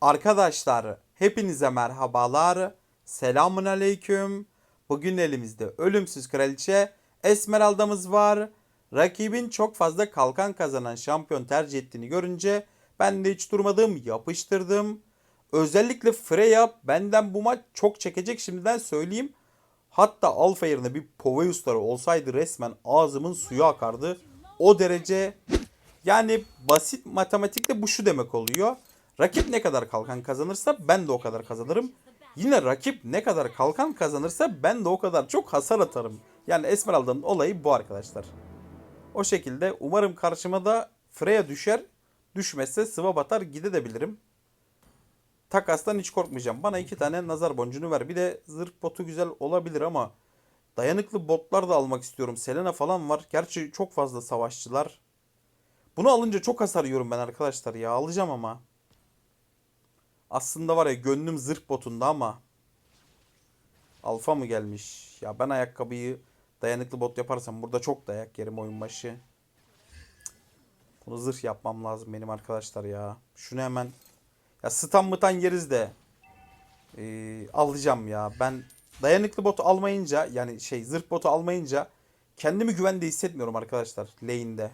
Arkadaşlar hepinize merhabalar. Selamun aleyküm. Bugün elimizde ölümsüz kraliçe Esmeralda'mız var. Rakibin çok fazla kalkan kazanan şampiyon tercih ettiğini görünce ben de hiç durmadım yapıştırdım. Özellikle Freya benden bu maç çok çekecek şimdiden söyleyeyim. Hatta alfa yerine bir Poveus'ları olsaydı resmen ağzımın suyu akardı. O derece yani basit matematikle bu şu demek oluyor. Rakip ne kadar kalkan kazanırsa ben de o kadar kazanırım. Yine rakip ne kadar kalkan kazanırsa ben de o kadar çok hasar atarım. Yani Esmeralda'nın olayı bu arkadaşlar. O şekilde umarım karşıma da Freya düşer. Düşmezse sıva batar gidebilirim. Takastan hiç korkmayacağım. Bana iki tane nazar boncuğunu ver. Bir de zırh botu güzel olabilir ama dayanıklı botlar da almak istiyorum. Selena falan var. Gerçi çok fazla savaşçılar. Bunu alınca çok hasar yiyorum ben arkadaşlar ya. Alacağım ama. Aslında var ya gönlüm zırh botunda ama. Alfa mı gelmiş? Ya ben ayakkabıyı dayanıklı bot yaparsam burada çok dayak yerim oyun başı. Bunu zırh yapmam lazım benim arkadaşlar ya. Şunu hemen. Ya stun mıtan yeriz de. Ee, alacağım ya. Ben dayanıklı botu almayınca yani şey zırh botu almayınca kendimi güvende hissetmiyorum arkadaşlar lane'de.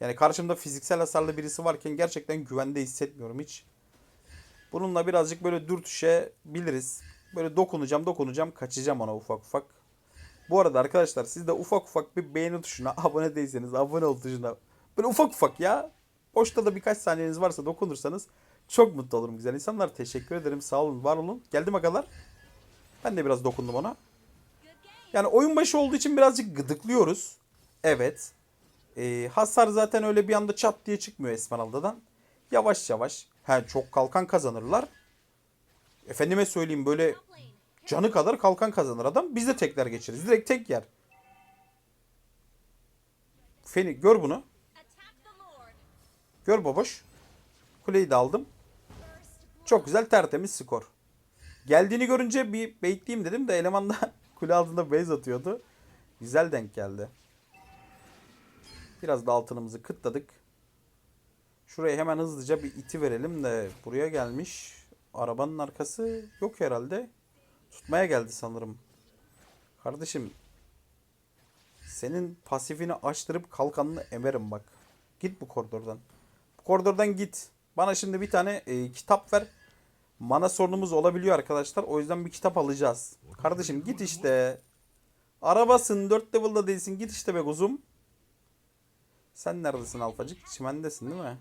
Yani karşımda fiziksel hasarlı birisi varken gerçekten güvende hissetmiyorum hiç. Bununla birazcık böyle dürtüşebiliriz. Böyle dokunacağım dokunacağım kaçacağım ona ufak ufak. Bu arada arkadaşlar siz de ufak ufak bir beğeni tuşuna abone değilseniz abone ol tuşuna. Böyle ufak ufak ya. Boşta da birkaç saniyeniz varsa dokunursanız çok mutlu olurum güzel insanlar. Teşekkür ederim sağ olun var olun. Geldim agalar. Ben de biraz dokundum ona. Yani oyun başı olduğu için birazcık gıdıklıyoruz. Evet. Ee, hasar zaten öyle bir anda çat diye çıkmıyor Esmeralda'dan. Yavaş yavaş. He, çok kalkan kazanırlar. Efendime söyleyeyim böyle canı kadar kalkan kazanır adam. Biz de tekler geçeriz. Direkt tek yer. Feni gör bunu. Gör baboş. Kuleyi de aldım. Çok güzel tertemiz skor. Geldiğini görünce bir bekleyeyim dedim de eleman da kule altında base atıyordu. Güzel denk geldi. Biraz da altınımızı kıtladık. Şuraya hemen hızlıca bir iti verelim de buraya gelmiş. Arabanın arkası yok herhalde. Tutmaya geldi sanırım. Kardeşim senin pasifini açtırıp kalkanını emerim bak. Git bu koridordan. Bu koridordan git. Bana şimdi bir tane e, kitap ver. Mana sorunumuz olabiliyor arkadaşlar. O yüzden bir kitap alacağız. Kardeşim git işte. Arabasın 4 level'da değilsin. Git işte be kuzum. Sen neredesin alfacık? Çimendesin değil mi?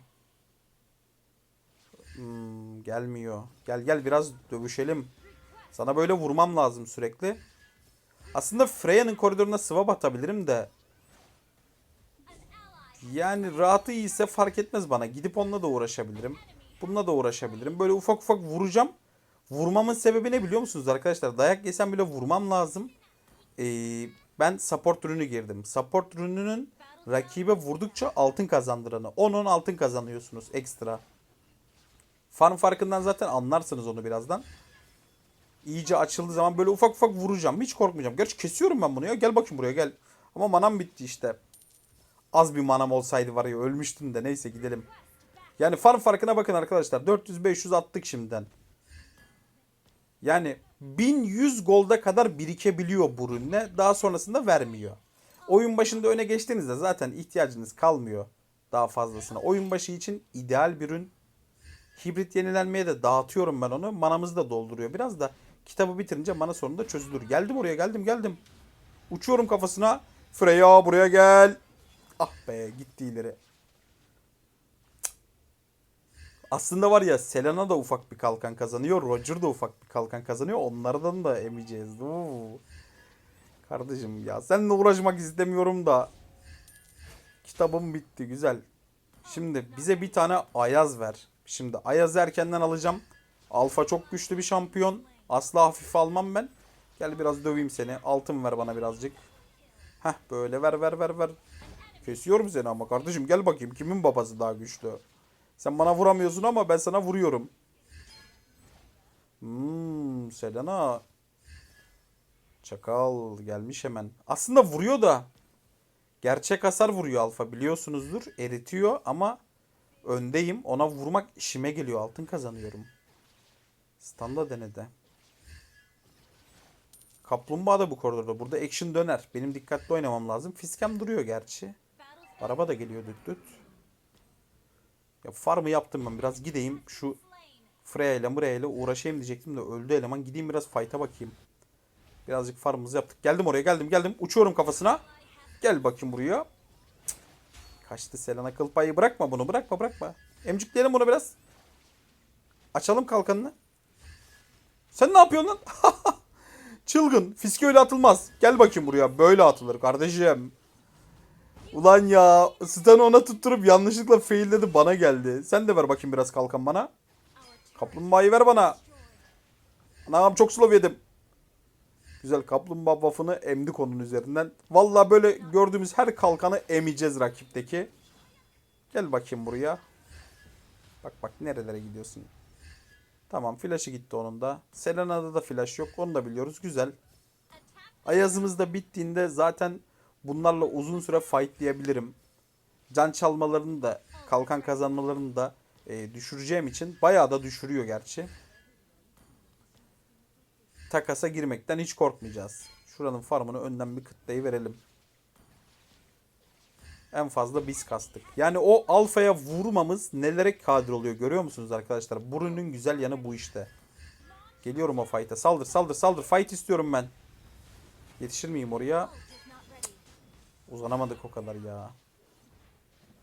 Hmm, gelmiyor. Gel gel biraz dövüşelim. Sana böyle vurmam lazım sürekli. Aslında Freya'nın koridoruna swap atabilirim de. Yani rahatı iyiyse fark etmez bana. Gidip onunla da uğraşabilirim. Bununla da uğraşabilirim. Böyle ufak ufak vuracağım. Vurmamın sebebi ne biliyor musunuz arkadaşlar? Dayak yesem bile vurmam lazım. Ee, ben support ürünü girdim. Support ürününün rakibe vurdukça altın kazandıranı. 10-10 altın kazanıyorsunuz ekstra. Farm farkından zaten anlarsınız onu birazdan. İyice açıldığı zaman böyle ufak ufak vuracağım. Hiç korkmayacağım. Gerçi kesiyorum ben bunu ya. Gel bakayım buraya gel. Ama manam bitti işte. Az bir manam olsaydı var ya ölmüştüm de neyse gidelim. Yani farm farkına bakın arkadaşlar. 400-500 attık şimdiden. Yani 1100 golda kadar birikebiliyor bu ürünle. Daha sonrasında vermiyor. Oyun başında öne geçtiğinizde zaten ihtiyacınız kalmıyor daha fazlasına. Oyun başı için ideal bir ürün. Hibrit yenilenmeye de dağıtıyorum ben onu. Manamızı da dolduruyor biraz da. Kitabı bitirince mana sorunu da çözülür. Geldim oraya geldim geldim. Uçuyorum kafasına. Freya buraya gel. Ah be gitti ileri. Aslında var ya Selena da ufak bir kalkan kazanıyor. Roger da ufak bir kalkan kazanıyor. Onlardan da emeceğiz. Oo. Kardeşim ya seninle uğraşmak istemiyorum da. Kitabım bitti güzel. Şimdi bize bir tane Ayaz ver. Şimdi Ayaz'ı erkenden alacağım. Alfa çok güçlü bir şampiyon. Asla hafife almam ben. Gel biraz döveyim seni. Altın ver bana birazcık. Heh böyle ver ver ver ver. Kesiyorum seni ama kardeşim gel bakayım kimin babası daha güçlü. Sen bana vuramıyorsun ama ben sana vuruyorum. Hmm, Selena. Çakal gelmiş hemen. Aslında vuruyor da. Gerçek hasar vuruyor alfa biliyorsunuzdur. Eritiyor ama öndeyim. Ona vurmak işime geliyor. Altın kazanıyorum. Standa denedi. Kaplumbağa da bu koridorda. Burada action döner. Benim dikkatli oynamam lazım. Fiskem duruyor gerçi. Araba da geliyor düt düt. Ya farmı yaptım ben. Biraz gideyim. Şu Freya ile Mreya ile uğraşayım diyecektim de öldü eleman. Gideyim biraz fight'a bakayım. Birazcık farmımızı yaptık. Geldim oraya geldim geldim. Uçuyorum kafasına. Gel bakayım buraya. Kaçtı Selena kıl payı. Bırakma bunu bırakma bırakma. Emcikleyelim bunu biraz. Açalım kalkanını. Sen ne yapıyorsun lan? Çılgın. Fiske öyle atılmaz. Gel bakayım buraya. Böyle atılır kardeşim. Ulan ya. Stan'ı ona tutturup yanlışlıkla failledi bana geldi. Sen de ver bakayım biraz kalkan bana. Kaplumbağayı ver bana. Anam çok slow yedim. Güzel kaplumbağa buff'ını emdik onun üzerinden. Vallahi böyle gördüğümüz her kalkanı emeceğiz rakipteki. Gel bakayım buraya. Bak bak nerelere gidiyorsun. Tamam flash'ı gitti onun da. Selena'da da flash yok. Onu da biliyoruz. Güzel. Ayazımız da bittiğinde zaten bunlarla uzun süre fight diyebilirim. Can çalmalarını da kalkan kazanmalarını da e, düşüreceğim için bayağı da düşürüyor gerçi. Takasa girmekten hiç korkmayacağız. Şuranın farmını önden bir kıtlayı verelim. En fazla biz kastık. Yani o alfaya vurmamız nelere kadir oluyor görüyor musunuz arkadaşlar? Burunun güzel yanı bu işte. Geliyorum o fight'a. Saldır saldır saldır. Fight istiyorum ben. Yetişir miyim oraya? Cık. Uzanamadık o kadar ya.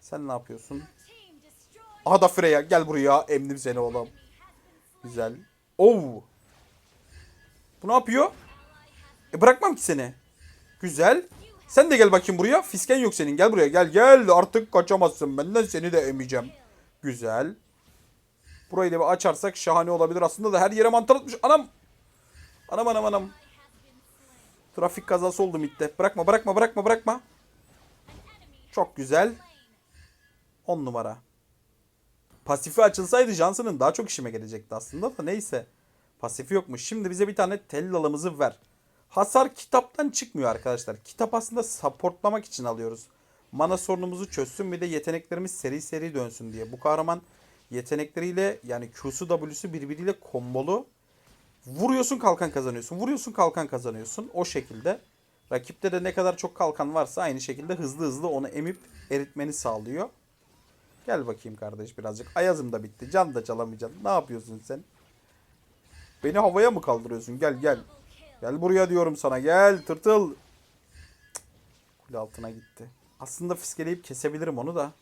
Sen ne yapıyorsun? Aha da Freya gel buraya. Emdim seni oğlum. Güzel. Oo. Bu ne yapıyor? E bırakmam ki seni. Güzel. Sen de gel bakayım buraya. Fisken yok senin. Gel buraya. Gel gel. Artık kaçamazsın benden. Seni de emeceğim. Güzel. Burayı da bir açarsak şahane olabilir. Aslında da her yere mantar atmış. Anam. Anam anam anam. Trafik kazası oldu midde. Bırakma bırakma bırakma bırakma. Çok güzel. 10 numara. Pasifi açılsaydı Johnson'ın daha çok işime gelecekti aslında da neyse. Pasifi yokmuş. Şimdi bize bir tane tellalımızı ver. Hasar kitaptan çıkmıyor arkadaşlar. Kitap aslında supportlamak için alıyoruz. Mana sorunumuzu çözsün bir de yeteneklerimiz seri seri dönsün diye. Bu kahraman yetenekleriyle yani Q'su W'su birbiriyle kombolu. Vuruyorsun kalkan kazanıyorsun. Vuruyorsun kalkan kazanıyorsun. O şekilde. Rakipte de ne kadar çok kalkan varsa aynı şekilde hızlı hızlı onu emip eritmeni sağlıyor. Gel bakayım kardeş birazcık. Ayazım da bitti. Can da çalamayacağım. Ne yapıyorsun sen? Beni havaya mı kaldırıyorsun? Gel gel. Gel buraya diyorum sana. Gel tırtıl. Kule altına gitti. Aslında fiskeleyip kesebilirim onu da.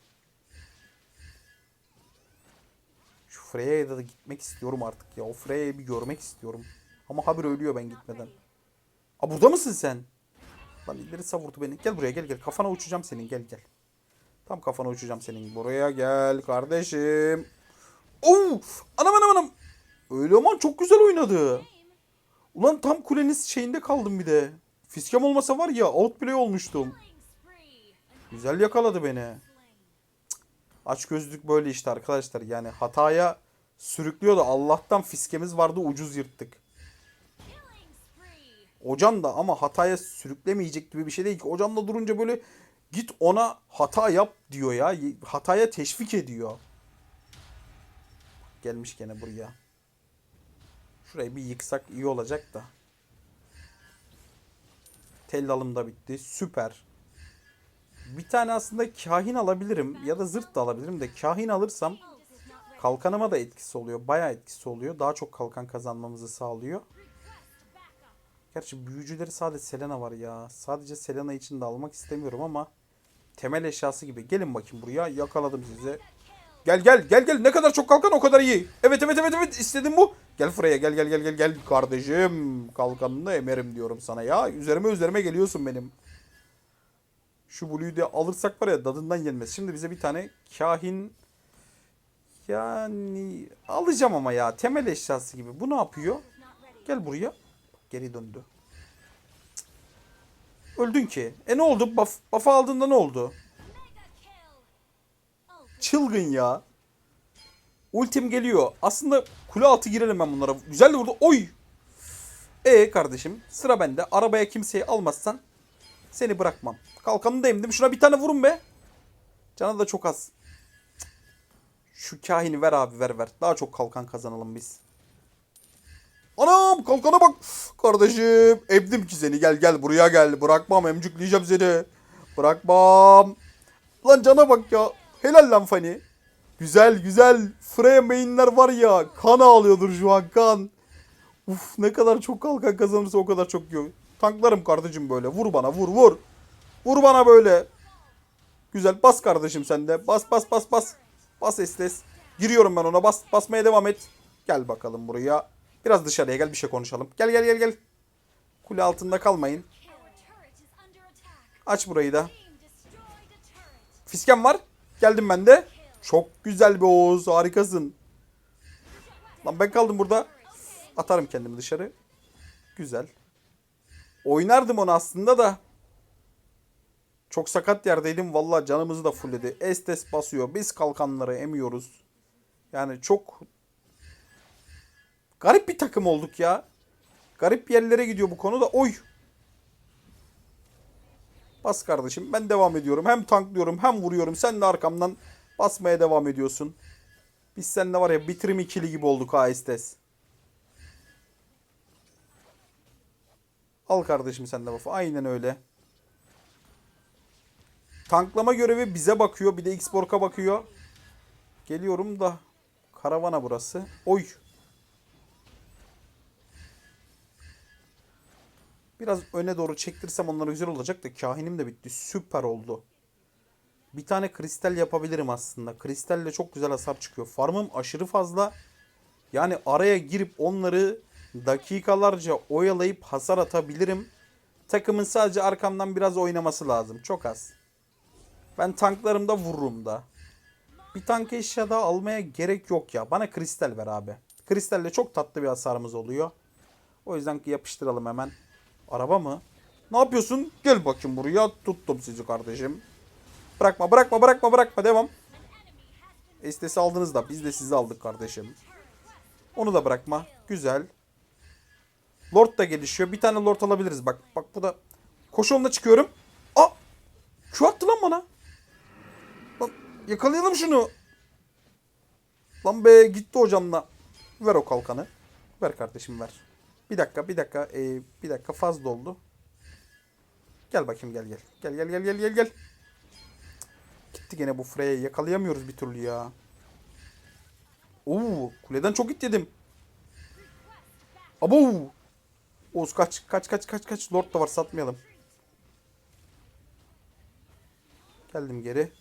Şu Freya'ya da gitmek istiyorum artık ya. O Freya'yı bir görmek istiyorum. Ama haber ölüyor ben gitmeden. Aa burada mısın sen? Lan ileri savurdu beni. Gel buraya gel gel. Kafana uçacağım senin. Gel gel. Tam kafana uçacağım senin. Buraya gel kardeşim. Oo! Anam anam anam. Öyle aman çok güzel oynadı. Ulan tam kulenin şeyinde kaldım bir de. Fiskem olmasa var ya outplay olmuştum. Güzel yakaladı beni. Aç gözlük böyle işte arkadaşlar. Yani hataya sürüklüyor da Allah'tan fiskemiz vardı ucuz yırttık. Hocam da ama hataya sürüklemeyecek gibi bir şey değil ki. Hocam da durunca böyle git ona hata yap diyor ya. Hataya teşvik ediyor. Gelmiş gene buraya. Şurayı bir yıksak iyi olacak da. Tellalım da bitti. Süper. Bir tane aslında kahin alabilirim ya da zırt da alabilirim de kahin alırsam kalkanıma da etkisi oluyor. Bayağı etkisi oluyor. Daha çok kalkan kazanmamızı sağlıyor. Gerçi büyücüleri sadece Selena var ya. Sadece Selena için de almak istemiyorum ama temel eşyası gibi. Gelin bakayım buraya. Yakaladım sizi. Gel gel gel gel. Ne kadar çok kalkan o kadar iyi. Evet evet evet evet istedim bu. Gel buraya gel gel gel gel gel kardeşim. Kalkanını emerim diyorum sana ya. Üzerime üzerime geliyorsun benim. Şu Blue'yu da alırsak var ya dadından yenmez. Şimdi bize bir tane kahin yani alacağım ama ya temel eşyası gibi. Bu ne yapıyor? Gel buraya. Geri döndü. Cık. Öldün ki. E ne oldu? Buff, buff'ı aldığında ne oldu? Çılgın ya. Ultim geliyor. Aslında kule altı girelim ben bunlara. Güzel de vurdu. Oy. E kardeşim sıra bende. Arabaya kimseyi almazsan seni bırakmam. Kalkanını da emdim. Şuna bir tane vurun be. Canı da çok az. Şu kahini ver abi ver ver. Daha çok kalkan kazanalım biz. Anam kalkana bak. Kardeşim emdim ki seni. Gel gel buraya gel. Bırakmam emcükleyeceğim seni. Bırakmam. Lan cana bak ya. Helal lan Fanny. Güzel güzel. Freya mainler var ya. Kan ağlıyordur şu an kan. Uf ne kadar çok kalkan kazanırsa o kadar çok yiyor. Tanklarım kardeşim böyle. Vur bana vur vur. Vur bana böyle. Güzel bas kardeşim sen de. Bas bas bas bas. Bas Estes. Giriyorum ben ona. Bas basmaya devam et. Gel bakalım buraya. Biraz dışarıya gel bir şey konuşalım. Gel gel gel gel. Kule altında kalmayın. Aç burayı da. Fiskem var. Geldim ben de. Çok güzel bir Oğuz. Harikasın. Lan ben kaldım burada. Atarım kendimi dışarı. Güzel. Oynardım onu aslında da. Çok sakat yerdeydim. Vallahi canımızı da fulledi. Estes basıyor. Biz kalkanları emiyoruz. Yani çok garip bir takım olduk ya. Garip yerlere gidiyor bu konuda. Oy. Bas kardeşim. Ben devam ediyorum. Hem tanklıyorum hem vuruyorum. Sen de arkamdan basmaya devam ediyorsun. Biz seninle var ya bitirim ikili gibi olduk ha Estes. Al kardeşim sen de buff'ı. Aynen öyle. Tanklama görevi bize bakıyor. Bir de X-Borg'a bakıyor. Geliyorum da. Karavana burası. Oy. Biraz öne doğru çektirsem onlara güzel olacak da kahinim de bitti. Süper oldu. Bir tane kristal yapabilirim aslında. Kristalle çok güzel hasar çıkıyor. Farmım aşırı fazla. Yani araya girip onları dakikalarca oyalayıp hasar atabilirim. Takımın sadece arkamdan biraz oynaması lazım. Çok az. Ben tanklarımda vururum da. Bir tank eşya daha almaya gerek yok ya. Bana kristal ver abi. Kristalle çok tatlı bir hasarımız oluyor. O yüzden yapıştıralım hemen. Araba mı? Ne yapıyorsun? Gel bakayım buraya. Tuttum sizi kardeşim. Bırakma bırakma bırakma bırakma. Devam. Estesi aldınız da biz de sizi aldık kardeşim. Onu da bırakma. Güzel. Lord da gelişiyor. Bir tane Lord alabiliriz. Bak bak bu da. Koşu yoluna çıkıyorum. Aa! Q attı lan bana. Lan yakalayalım şunu. Lan be gitti hocamla. Ver o kalkanı. Ver kardeşim ver. Bir dakika bir dakika. Ee, bir dakika fazla oldu. Gel bakayım gel gel. Gel gel gel gel gel gel. Gitti gene bu Freya'yı yakalayamıyoruz bir türlü ya. Oo, kuleden çok hit yedim. Abo. Oğuz kaç kaç kaç kaç kaç. Lord da var satmayalım. Geldim geri.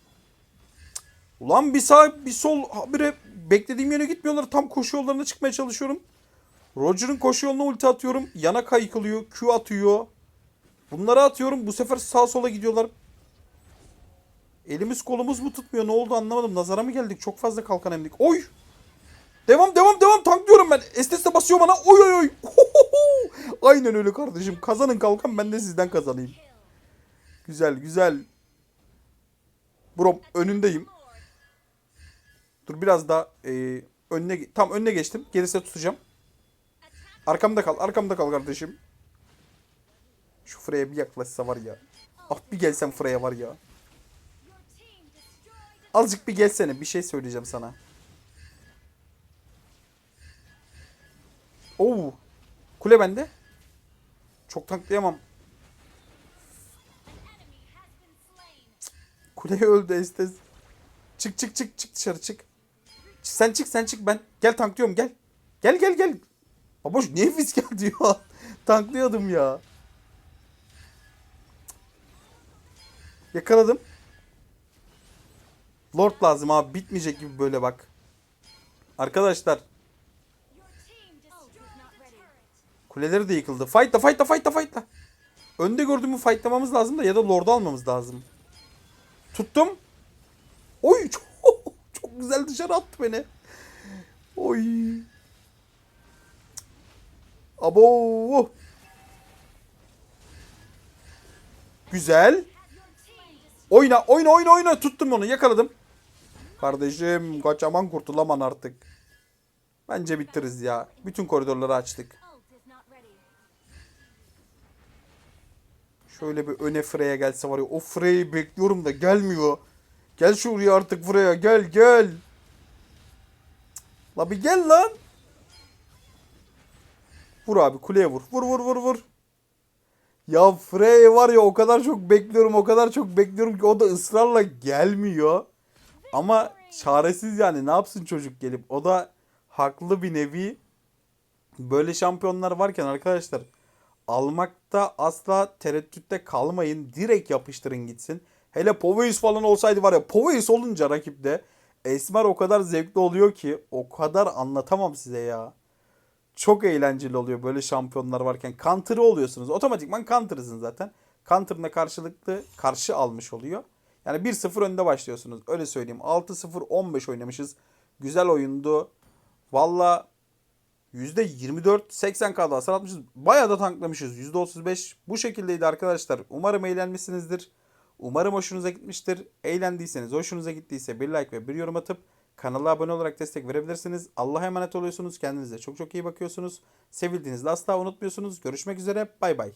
Ulan bir sağ bir sol habire beklediğim yöne gitmiyorlar. Tam koşu yollarına çıkmaya çalışıyorum. Roger'ın koşu yoluna ulti atıyorum. Yana kaykılıyor. Q atıyor. Bunları atıyorum. Bu sefer sağ sola gidiyorlar. Elimiz kolumuz mu tutmuyor? Ne oldu anlamadım. Nazara mı geldik? Çok fazla kalkan emdik. Oy! Devam devam devam tanklıyorum ben. Estes de basıyor bana. Oy oy oy. Aynen öyle kardeşim. Kazanın kalkan ben de sizden kazanayım. Güzel güzel. Brom önündeyim. Dur biraz daha e, önüne tam önüne geçtim. Gerisine tutacağım. Arkamda kal. Arkamda kal kardeşim. Şu Freya bir yaklaşsa var ya. Ah bir gelsen Freya var ya. Azıcık bir gelsene. Bir şey söyleyeceğim sana. Oo. Kule bende. Çok tanklayamam. Kuleye öldü Estes. Çık çık çık çık dışarı çık. Sen çık sen çık ben. Gel tanklıyorum gel. Gel gel gel. Baboş niye fiskal diyor. Tanklıyordum ya. Yakaladım. Lord lazım abi. Bitmeyecek gibi böyle bak. Arkadaşlar kuleleri de yıkıldı. Fightla fightla fightla fightla. Önde gördüğümü fightlamamız lazım da ya da Lord'u almamız lazım. Tuttum. Oy çok, çok güzel dışarı attı beni. Oy. Abo. Güzel. Oyna oyna oyna oyna tuttum onu yakaladım. Kardeşim kaçaman kurtulaman artık. Bence bitiririz ya. Bütün koridorları açtık. Şöyle bir öne Freya gelse var ya. O Freya'yı bekliyorum da gelmiyor. Gel şuraya artık Freya gel gel. La bir gel lan. Vur abi kuleye vur. Vur vur vur vur. Ya Frey var ya o kadar çok bekliyorum o kadar çok bekliyorum ki o da ısrarla gelmiyor. Ama çaresiz yani ne yapsın çocuk gelip. O da haklı bir nevi. Böyle şampiyonlar varken arkadaşlar almakta asla tereddütte kalmayın. Direkt yapıştırın gitsin. Hele Poveus falan olsaydı var ya Poveus olunca rakipte Esmer o kadar zevkli oluyor ki o kadar anlatamam size ya. Çok eğlenceli oluyor böyle şampiyonlar varken. Counter'ı oluyorsunuz. Otomatikman counter'ısın zaten. Counter'ına karşılıklı karşı almış oluyor. Yani 1-0 önde başlıyorsunuz. Öyle söyleyeyim. 6-0-15 oynamışız. Güzel oyundu. Valla %24 80K'da hasar atmışız. Bayağı da tanklamışız. %35 bu şekildeydi arkadaşlar. Umarım eğlenmişsinizdir. Umarım hoşunuza gitmiştir. Eğlendiyseniz, hoşunuza gittiyse bir like ve bir yorum atıp kanala abone olarak destek verebilirsiniz. Allah'a emanet oluyorsunuz. Kendinize çok çok iyi bakıyorsunuz. Sevildiğinizde asla unutmuyorsunuz. Görüşmek üzere. Bay bay.